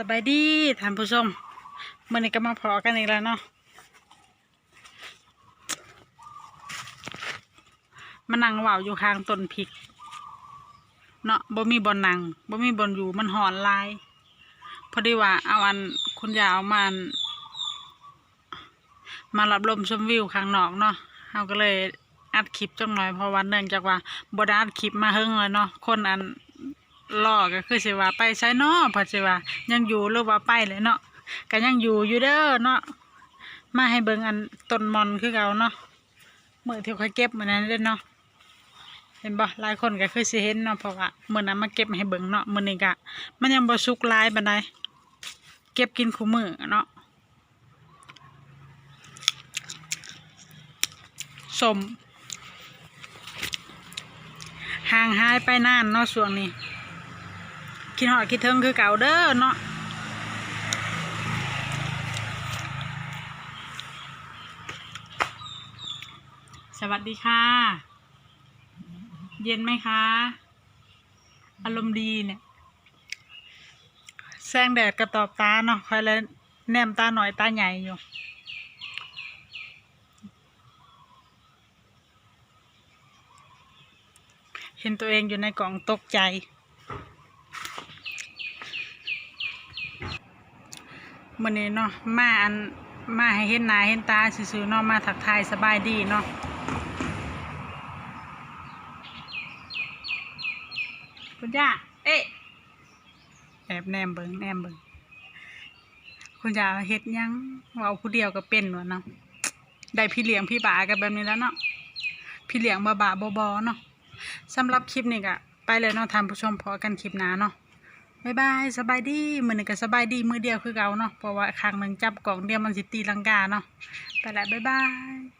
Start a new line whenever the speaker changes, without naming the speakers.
สบายดีท่านผู้ชมเมื่อนี้ก็มาพอกันอีกแล้วเนาะมานั่งว่าวอยู่ข้างต้นพริก เนาะบ่มีบอนนั่งบ่มีบอนอยู่มันหอนลาย พอดีว่าเอาอันคุณยายเอามาอันมารับลมชมวิวข้างนอกเนาะเฮาก็เลยอัดคลิปจังหน่อยเพราะว่าเนื่องจากว่าบ่ได้อัดคลิปมาเฮิงเลยเนาะคนอัน ล่อก็คือสิว่าไปใช้เนาะเพอสิว่ายังอยู่หรือว่าไปเลยเนาะก็ยังอยู่อยู่เด้อเนาะมาให้เบิ่งอันต้นมอนคือเก่าเนาะเมื้อที่ค่อยเก็บมื้อนั้นเด้เนาะเห็นบ่หลายคนก็คือสิเห็นเนาะเพราะว่าเมื้อนั้นมาเก็บให้เบิ่งเนาะมื้อนี้ก็มันยังบ่สุกลายปานใดเก็บกินคู่มือเนาะสมห่างหายไปนานเนาะช่วงนี้ คิดหอดคิดถึงคือเก่าเด้อเนาะสวัสดีค่ะ เย็นไหมคะ อารมณ์ดีเนี่ยแสงแดดกระตอบตาเนาะคอยเลยแนมตาหน่อยตาใหญ่อยู่เห็นตัวเองอยู่ในกล่องตกใจ มื่อนี้เนาะมาอันมาให้เห็นหน้าเห็นตาซื่อๆเนาะมาถักทายสบายดีเนาะคุณย่าเอ๊ะแอบแนมเบิงแนมเบิงคุณย่าเฮ็ดยังเว่าผู้เดียวก็เป็นวะเนาะได้พี่เลี้ยงพี่บากันแบบนี้แล้วเนาะพี่เลี้ยงบาบาบอบอเนาะสำหรับคลิปนี้ก็ไปเลยเนาะท่านผู้ชมพอกันคลิปหน้าเนาะ บายบายสบายดีมือหนึ่งก็สบายดีมือเดียวคือเก่าเนาะเพราะว่าครั้งหนึ่งจับกล่องเดียวมันสิตีลังกาเนาะไปละบายบาย